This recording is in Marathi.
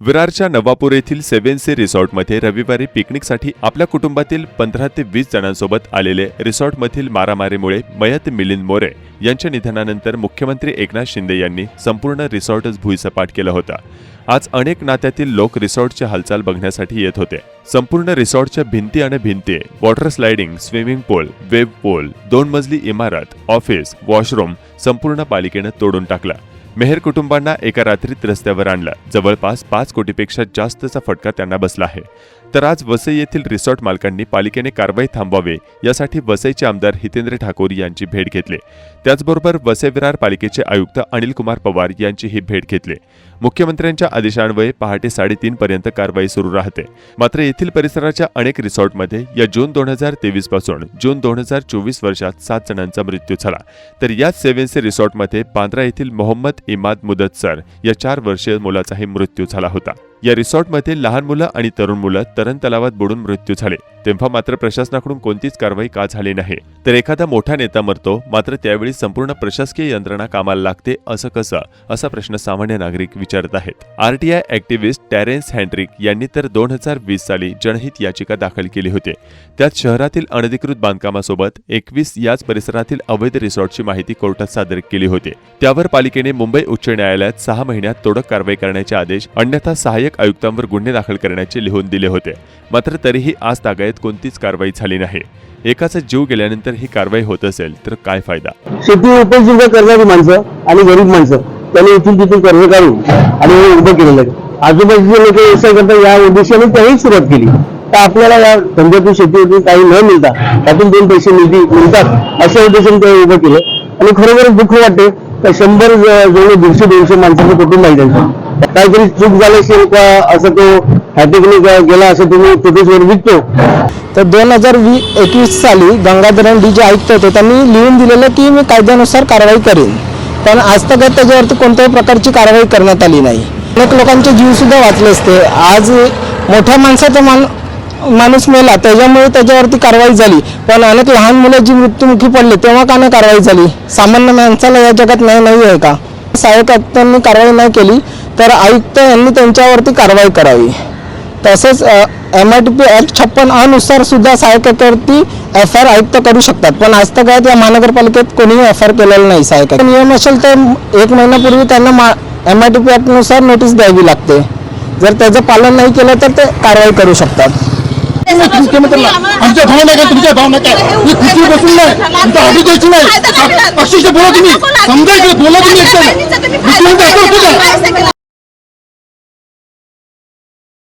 विरारच्या नवापूर येथील सेव्हन सी रिसॉर्टमध्ये रविवारी पिकनिकसाठी आपल्या कुटुंबातील पंधरा ते वीस जणांसोबत आलेले रिसॉर्टमधील मारामारीमुळे मयत मिलिंद मोरे यांच्या निधनानंतर मुख्यमंत्री एकनाथ शिंदे यांनी संपूर्ण रिसॉर्टच भुईसपाट केला होता. आज अनेक नात्यातील लोक रिसॉर्टची हालचाल बघण्यासाठी येत होते. संपूर्ण रिसॉर्टच्या भिंती आणि भिंती water sliding swimming pool wave pool दोन मजली इमारत ऑफिस वॉशरूम संपूर्ण पालिकेनं तोडून टाकला. मेहर कुटुंबांना एका रात्रीत रस्त्यावर आणलं. जवळपास पाच कोटीपेक्षा जास्तचा फटका त्यांना बसला आहे. तर आज वसई येथील रिसॉर्ट मालकांनी पालिकेने कारवाई थांबवावे यासाठी वसईचे आमदार हितेंद्र ठाकूर यांची भेट घेतली. त्याचबरोबर वसई विरार पालिकेचे आयुक्त अनिल कुमार पवार यांचीही भेट घेतली. मुख्यमंत्र्यांच्या आदेशान्वये पहाटे साडेतीन पर्यंत कारवाई सुरू राहते. मात्र येथील परिसराच्या अनेक रिसॉर्टमध्ये या जून दोन हजार तेवीसपासून जून दोन हजार चोवीस वर्षात सात जणांचा मृत्यू झाला. तर याच सेव्हन्सी रिसॉर्टमध्ये बांद्रा येथील मोहम्मद इमाद मुदतसर या चार वर्षीय मुलाचाही मृत्यू झाला होता. या रिसॉर्टमध्ये लहान मुलं आणि तरुण मुलं तरण तलावात बुडून मृत्यू झाले. तेव्हा मात्र प्रशासनाकडून कोणतीच कारवाई का झाली नाही. तर एखादा मोठा नेता मरतो मात्र त्यावेळी संपूर्ण प्रशासकीय यंत्रणा कामाला लागते असं कसं? असा प्रश्न सामान्य नागरिक विचारत आहेत. आरटीआय ऍक्टिव्हिस्ट टॅरेन्स हँड्रिक यांनी तर दोन हजार वीस साली जनहित याचिका दाखल केली होती. त्यात शहरातील अनधिकृत बांधकामासोबत एकवीस याच परिसरातील अवैध रिसॉर्टची माहिती कोर्टात सादर केली होती. त्यावर पालिकेने मुंबई उच्च न्यायालयात सहा महिन्यात तोडक कारवाई करण्याचे आदेश अन्यथा सहाय्यक आयुक्तांवर गुन्हे दाखल करण्याचे लिहून दिले होते. मात्र तरीही आज तागायत कोणतीच कारवाई झाली नाही. एकाचा जीव गेल्यानंतर ही कारवाई होत असेल तर काय फायदा? शेती उपजीविका करणारी माणसं आणि गरीब माणसं त्यांनी इथून तिथून कर्ज काढून आणि हे उभं केलेलं आहे. आजूबाजूचे लोक व्यवसाय करतात या उद्देशाने त्यांनी सुरुवात केली. तर आपल्याला या धंद्यातून शेतीतून काही न मिळता त्यातून दोन पैसे निधी मिळतात अशा उद्देशाने ते उभं केलं. आणि खरोखर दुःख वाटते तर शंभर जवळ दीडशे दोनशे माणसाचं कुटुंब आहे त्यांचं. काहीतरी चूक झाली असेल का असं तो हॅटिकने गेला असं तुम्ही फुटेजवर विकतो. तर दोन हजार वी एकवीस साली गंगाधरण डी जे आयुक्त होते त्यांनी लिहून दिलेलं की मी कायद्यानुसार कारवाई करेन. पण आज तक त्याच्यावरती कोणत्याही प्रकारची कारवाई करण्यात आली नाही. अनेक लोकांचे जीवसुद्धा वाचले असते. आज मोठ्या माणसाचा मान माणूस मेला त्याच्यामुळे त्याच्यावरती कारवाई झाली. पण अनेक लहान मुलं जी मृत्युमुखी पडले तेव्हा का नाही कारवाई झाली? सामान्य माणसाला या जगात नाही नाही आहे का? सहाय्यक आयुक्तांनी कारवाई नाही केली तर आयुक्त यांनी त्यांच्यावरती कारवाई करावी. तसेच M I T P act छप्पन अनुसार सुद्धा सहायकावरती एफ आय आर आयुक्त करू शकतात. पण आज तक या महानगरपालिकेत कोणीही एफ आय आर केलेलं नाही सहायक नियम असेल तर एक महिन्यापूर्वी त्यांना मा एम आय टी पी ॲक्टनुसार नोटीस द्यावी लागते. जर त्याचं पालन नाही केलं तर ते कारवाई करू शकतात. आमच्या भावना काय तुमच्या भावना काय? ही खुशी बसून नाही तुमच्या हवी द्यायची नाही. अक्षरशः बोला तुम्ही. समजायचं बोला तुम्ही. एकदा